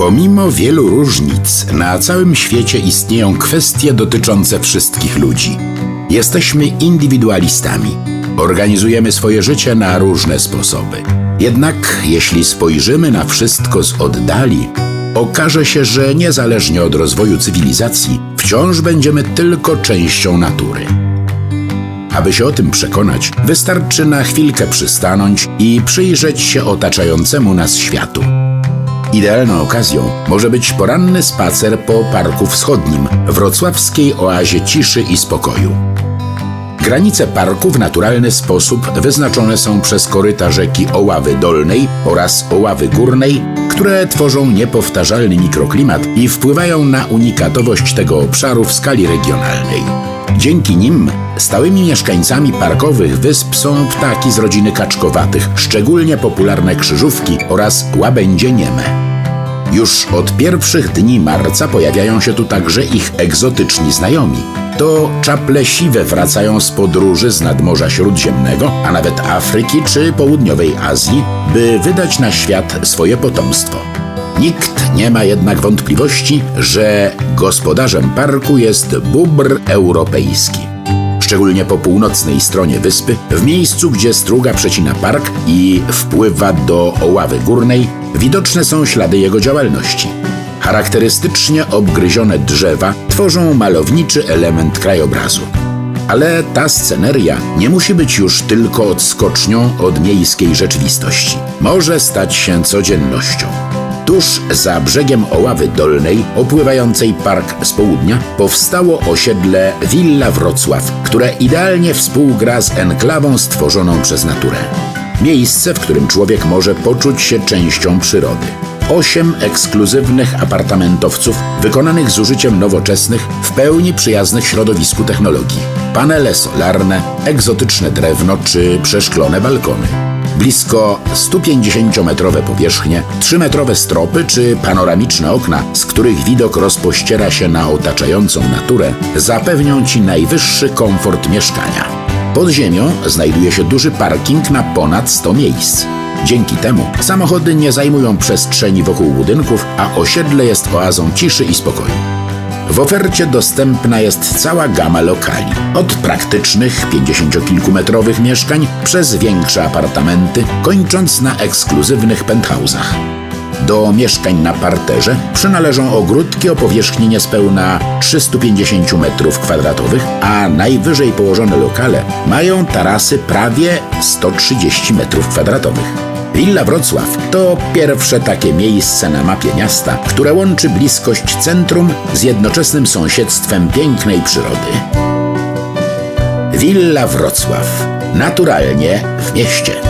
Pomimo wielu różnic, na całym świecie istnieją kwestie dotyczące wszystkich ludzi. Jesteśmy indywidualistami. Organizujemy swoje życie na różne sposoby. Jednak jeśli spojrzymy na wszystko z oddali, okaże się, że niezależnie od rozwoju cywilizacji, wciąż będziemy tylko częścią natury. Aby się o tym przekonać, wystarczy na chwilkę przystanąć i przyjrzeć się otaczającemu nas światu. Idealną okazją może być poranny spacer po Parku Wschodnim, wrocławskiej oazie ciszy i spokoju. Granice parku w naturalny sposób wyznaczone są przez koryta rzeki Oławy Dolnej oraz Oławy Górnej, które tworzą niepowtarzalny mikroklimat i wpływają na unikatowość tego obszaru w skali regionalnej. Dzięki nim stałymi mieszkańcami parkowych wysp są ptaki z rodziny kaczkowatych, szczególnie popularne krzyżówki oraz łabędzie nieme. Już od pierwszych dni marca pojawiają się tu także ich egzotyczni znajomi. To czaple siwe wracają z podróży z nadmorza śródziemnego, a nawet Afryki czy południowej Azji, by wydać na świat swoje potomstwo. Nikt nie ma jednak wątpliwości, że gospodarzem parku jest bóbr europejski szczególnie po północnej stronie wyspy, w miejscu, gdzie struga przecina park i wpływa do Oławy Górnej, widoczne są ślady jego działalności. Charakterystycznie obgryzione drzewa tworzą malowniczy element krajobrazu. Ale ta sceneria nie musi być już tylko odskocznią od miejskiej rzeczywistości. Może stać się codziennością. Tuż za brzegiem Oławy Dolnej, opływającej park z południa, powstało osiedle Villa Wrocław, które idealnie współgra z enklawą stworzoną przez naturę. Miejsce, w którym człowiek może poczuć się częścią przyrody. Osiem ekskluzywnych apartamentowców wykonanych z użyciem nowoczesnych, w pełni przyjaznych środowisku technologii. Panele solarne, egzotyczne drewno czy przeszklone balkony. Blisko 150-metrowe powierzchnie, 3-metrowe stropy czy panoramiczne okna, z których widok rozpościera się na otaczającą naturę, zapewnią Ci najwyższy komfort mieszkania. Pod ziemią znajduje się duży parking na ponad 100 miejsc. Dzięki temu samochody nie zajmują przestrzeni wokół budynków, a osiedle jest oazą ciszy i spokoju. W ofercie dostępna jest cała gama lokali. Od praktycznych 50-kilkumetrowych mieszkań przez większe apartamenty, kończąc na ekskluzywnych penthouse'ach. Do mieszkań na parterze przynależą ogródki o powierzchni niespełna 350 m2, a najwyżej położone lokale mają tarasy prawie 130 m2. Villa Wrocław to pierwsze takie miejsce na mapie miasta, które łączy bliskość centrum z jednoczesnym sąsiedztwem pięknej przyrody. Villa Wrocław. Naturalnie w mieście.